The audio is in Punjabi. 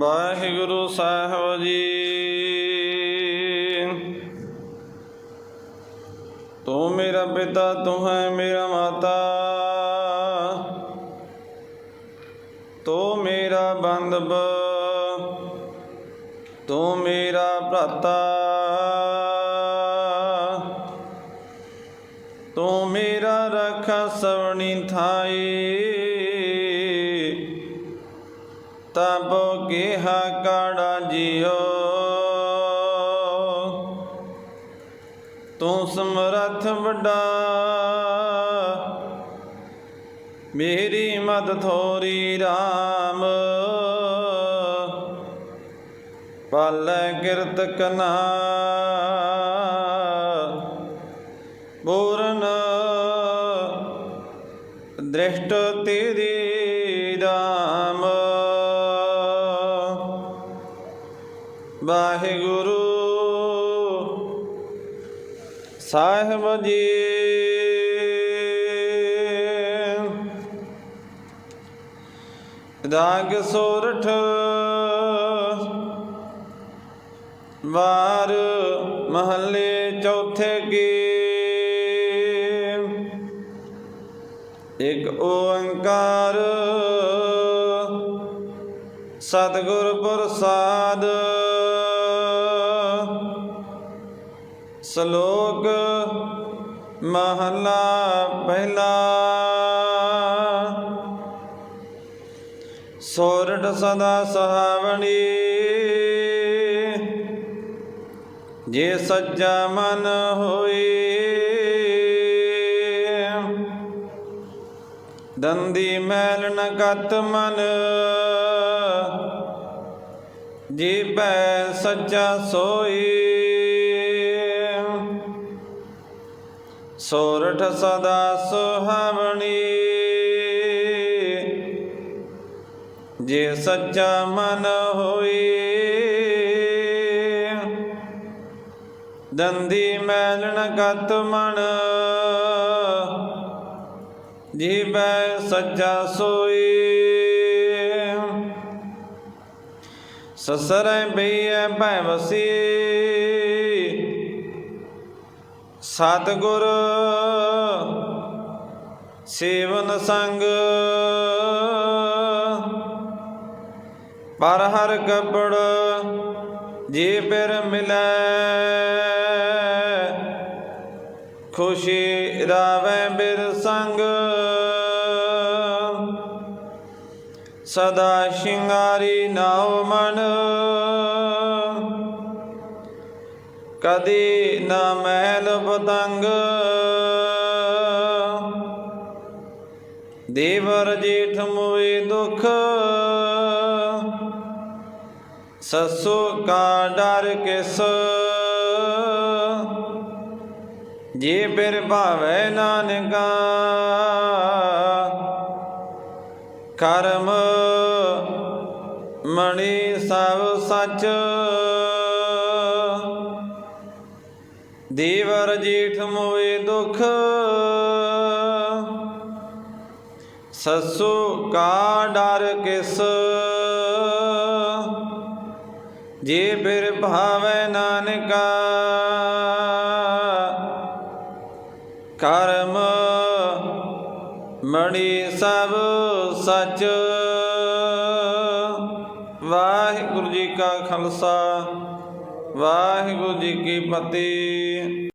ਵਾਹਿਗੁਰੂ ਸਾਹਿਬ ਜੀ। ਤੂੰ ਮੇਰਾ ਪਿਤਾ, ਤੂੰ ਹੈ ਮੇਰਾ ਮਾਤਾ। ਤੂੰ ਮੇਰਾ ਬੰਧਬ। ਤੂੰ ਮੇਰਾ ਭਰਾਤਾ। ਤੂੰ ਮੇਰਾ ਰਖਾ ਸਵਣੀ ਥਾਈ। ਤਬ ਕਿਹਾ ਕਾੜਾ ਜਿਓ ਤੂੰ ਸਮਰੱਥ ਵੱਡਾ। ਮੇਰੀ ਮਦ ਥੋਰੀ RAM ਪਾਲੈ ਕਿਰਤ ਕਨਾ। ਪੂਰਨ ਦ੍ਰਿਸ਼ਟ ਤੇਰੀ ਵਾਹਿਗੁਰੂ। ਸਾਹਿਬ ਜੀ। ਰਾਗ ਸੋਰਠ। ਵਾਰ ਮਹੱਲੇ ਚੌਥੇ ਕੀ ਇੱਕ ਓੰਕਾਰ। ਸਤਿਗੁਰ ਪ੍ਰਸਾਦ। ਸ਼ਲੋਕ ਮਹਲਾ ਪਹਿਲਾ। ਸੋਰਠ ਸਦਾ ਸਹਾਵਣੀ। ਜੇ ਸੱਜਾ ਮਨ ਹੋਈ ਦੰਦੀ ਮੈਲ ਨ ਕਤ ਮਨ। ਜੀਬੈ ਸੱਚਾ ਸੋਈ ਸੋਰਠ ਸਦਾ ਸੁਹਾਵਣੀ। ਜੇ ਸੱਚਾ ਮਨ ਹੋਈ, ਦੰਦੀ ਮੈਲ ਨ ਕਤ ਮਨ। ਜੀਬੈ ਸੱਚਾ ਸੋਈ। ਸਸਰੈ ਬਈਐ ਭੈ ਵਸੀ। ਸਤਿਗੁਰ ਸੇਵਨ ਸੰਗ ਪਰ ਹਰ ਕਪੜ ਜੇ ਪਿਰ ਮਿਲੈ, ਖੁਸ਼ੀ ਰਾਵੈ ਬਿਰ ਸੰਗ। ਸਦਾ ਸ਼ਿੰਗਾਰੀ ਨਾਉ ਮਨ। ਕਦੀ ਨਾ ਮਹਿਲ ਪਤੰਗ। ਦੇਵਰ ਜੇਠ ਮੋਏ ਦੁਖ। ਸਸੁ ਕਾ ਡਰ ਕਿਸ। ਜੇ ਬਿਰ ਭਾਵੇ ਨਾਨਕਾ, ਕਰਮ ਮਣੀ ਸਭ ਸੱਚ। ਦੇਵਰ ਜੇਠ ਮੋਏ ਦੁਖ। ਸਸੁ ਕਾ ਡਰ ਕਿਸ। ਜੇ ਫਿਰ ਭਾਵੇ ਨਾਨਕਾ। ਕਰਮ ਮਣੀ ਸਭ ਸਚ। ਵਾਹਿਗੁਰੂ ਜੀ ਕਾ ਖਾਲਸਾ, ਵਾਹਿਗੁਰੂ ਜੀ ਕੀ ਫਤਿਹ।